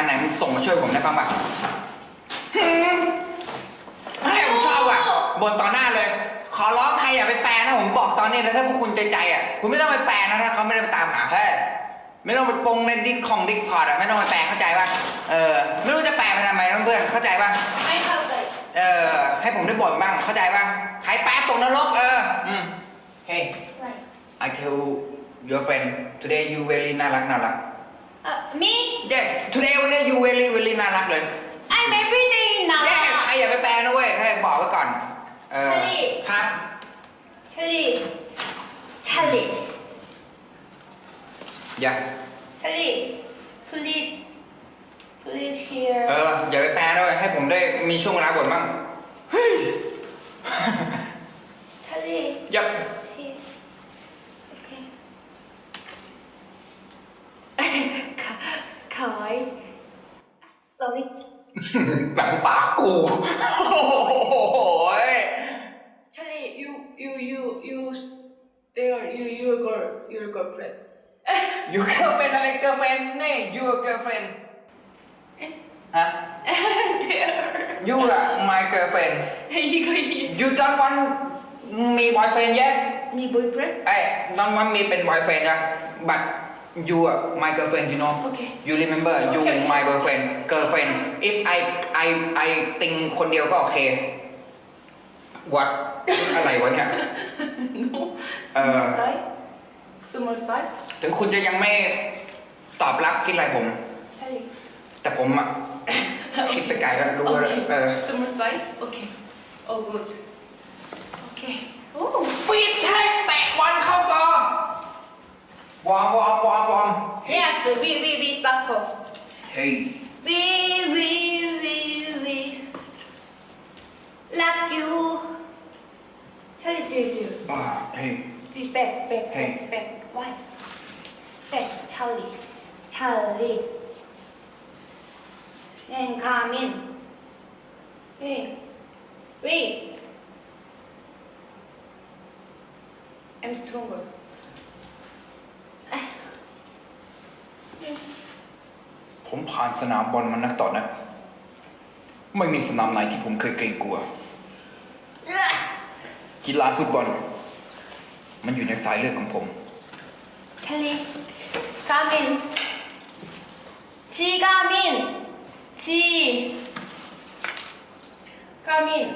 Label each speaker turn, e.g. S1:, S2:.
S1: มีหน่วยงานไหนมันส่งมาช่วยผมได้บ้างปะหืมให้ผมชอบอะบนต่อหน้าเลย ขอร้องใครอย่าไปแปลนะผมบอกตอนนี้แล้วถ้าพวกคุณใจใจอะคุณไม่ต้องไปแปลนะถ้าเขาไม่ได้ไปตามหาเฮ้ยไม่ต้องไปปงในดิสของดิสคอร์ดอะไม่ต้องไปแปลเข้าใจป่ะเออไม่รู้จะแปลไปทำไมเพื่อนๆเข้าใจป่ะ
S2: I have like
S1: เออให้ผมได้บ่นบ้างเข้าใจป่ะใครแป๊ะตกนรกเอออืม Hey
S2: like
S1: I tell your friend today you very น่ารักน่ารัก
S2: uh, me
S1: Yeah today วันนี้ you very very น่ารักเลย
S2: I'm everyday now
S1: แย่ใครอย่าไปแปลนะเว้ยให้บอกไว้ก่อน เออ
S2: ใช่
S1: ครับ
S2: Charlie Charlie
S1: อย่า
S2: Charlie please please here
S1: เอออย่าไปแปลนะเว้ยให้ผมได้มีช่วงเวลาบ่นบ้างเฮ้ย
S2: Charlie
S1: อย่า หนังปากกู โอ้ย
S2: Charlie you you you you there you your girl your girlfriend
S1: you girlfriend อะไร girlfriend นี่ your girlfriend ฮะ
S2: there
S1: you อะ my girlfriend
S2: อีกอีก
S1: you don't want มี boyfriend yet
S2: มี boyfriend
S1: ไอ้ don't want มีเป็น boyfriend นะ but you อะ my girlfriend you know
S2: okay
S1: you remember you
S2: Okay, okay.
S1: my girlfriend girlfriend if I I I ติงคนเดียวก็โอเค what อะไรวะเนี่ย
S2: no
S1: Uh,
S2: small size small size
S1: ถึงคุณจะยังไม่ตอบรับคิดอะไรผม
S2: Charlie
S1: แต่ผมอะคิดไปไกลแล้วรู้แล้ว
S2: Okay.
S1: เออ
S2: small size okay oh good okay oh
S1: ปิดให้แตะบอลเข้ากอวอร์มวอร์มวอร์มวอร์ม
S2: yes we we we soccer
S1: เฮ้ย
S2: we we we we love you Charlie do do
S1: อ่าเฮ้ย
S2: we back back
S1: Hey.
S2: back back why back Charlie Charlie and come in hey wait I'm stronger
S1: ผมผ่านสนามบอลมานักต่อนะ ไม่มีสนามไหนที่ผมเคยเกรงกลัวกีฬาฟุตบอล มันอยู่ในสายเลือดของผม
S2: ชลีกามินชีกามินชีกามิน